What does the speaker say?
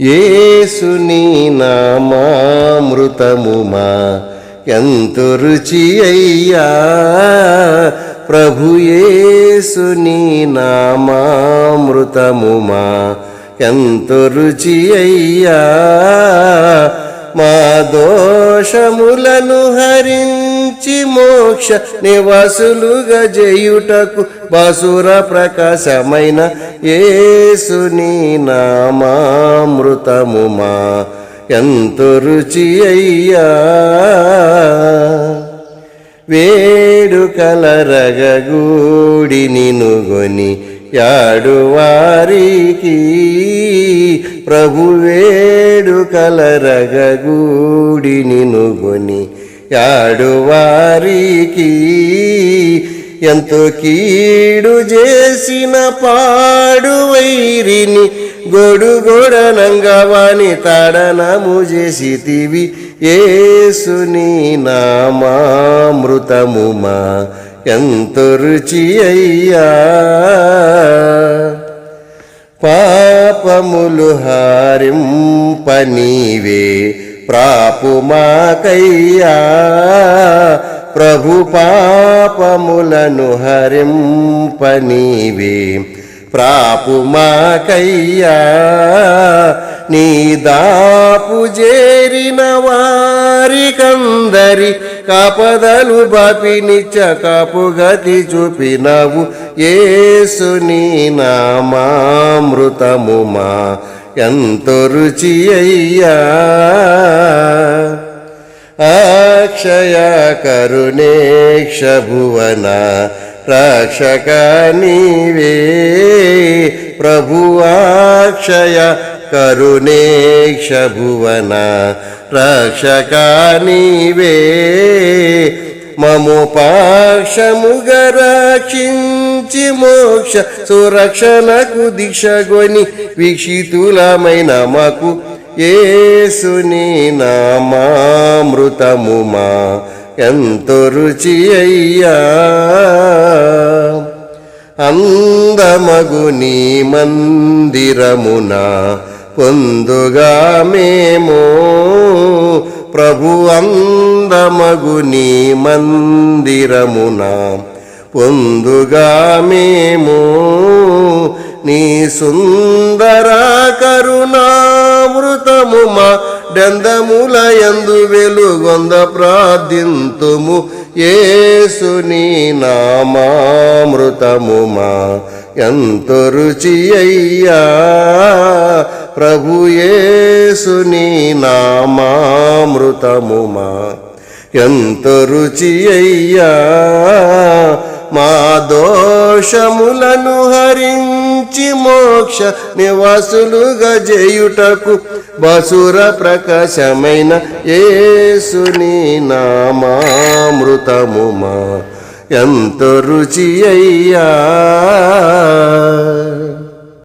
ఏసుని నామామృతముమా ఎంత రుచి అయ్యా. ప్రభు ఏసుని నామామృతముమా ఎంత రుచి అయ్యా. మా దోషములను హరించి మోక్ష నివాసులుగా జయుటకు బాసుర ప్రకాశమైన ఏసుని నామామృతముమా ఎంతో రుచి అయ్యా. వేడుకలరగగూడి నినుగొని యాడువారికి. ప్రభు వేడుకలరగగూడి నినుగొని యాడువారికి ఎంతో కీడు చేసిన పాడు వైరిని గొడుగొడనంగవాని తడనము చేసితివి. ఏసుని నామామృతముమా ఎంత రుచి అయ్యా. పాపములు హారింపనీవే. ప్రాపుమాకయ్యా ప్రభు పాపములను హరింపనీవే. ప్రాపుమాకయ్యా నీ దాపు చేరిన వారికందరి కపదలు బాపినిచ్చ కాపుగతి చూపినవు. ఏసుని నామామృతముమా. ఎంతో రుచి అయ్యా. అక్షయ కరుణేక్ష భువన రక్షక నీవే. ప్రభువాక్షయ కరుణేక్ష భువన రక్షక నీవే. మమోపాక్షముగ రక్షించి మోక్ష సురక్షణకు దీక్షగొని వీక్షితులమైన మాకు ఏసుని నామామృతముమా ఎంతో రుచి అయ్యా. అందమగు నీ మందిరమున పొందుగా మేము. ప్రభు అందమగు నీ మందిరమున పొందుగా మేము నీ సుందర కరుణామృతము మా డందములయందు వెలుగొంద ప్రార్థింతుము. ఏసుని నామామృతముమా ఎంత రుచి అయ్యా. ప్రభు ఏసుని నామామృతముమా ఎంతో రుచి అయ్యా. మా దోషములను హరించి మోక్ష నివాసులుగా చేయుటకు బసుర ప్రకాశమైన ఏసుని నామామృతముమా ఎంత రుచి అయ్యా!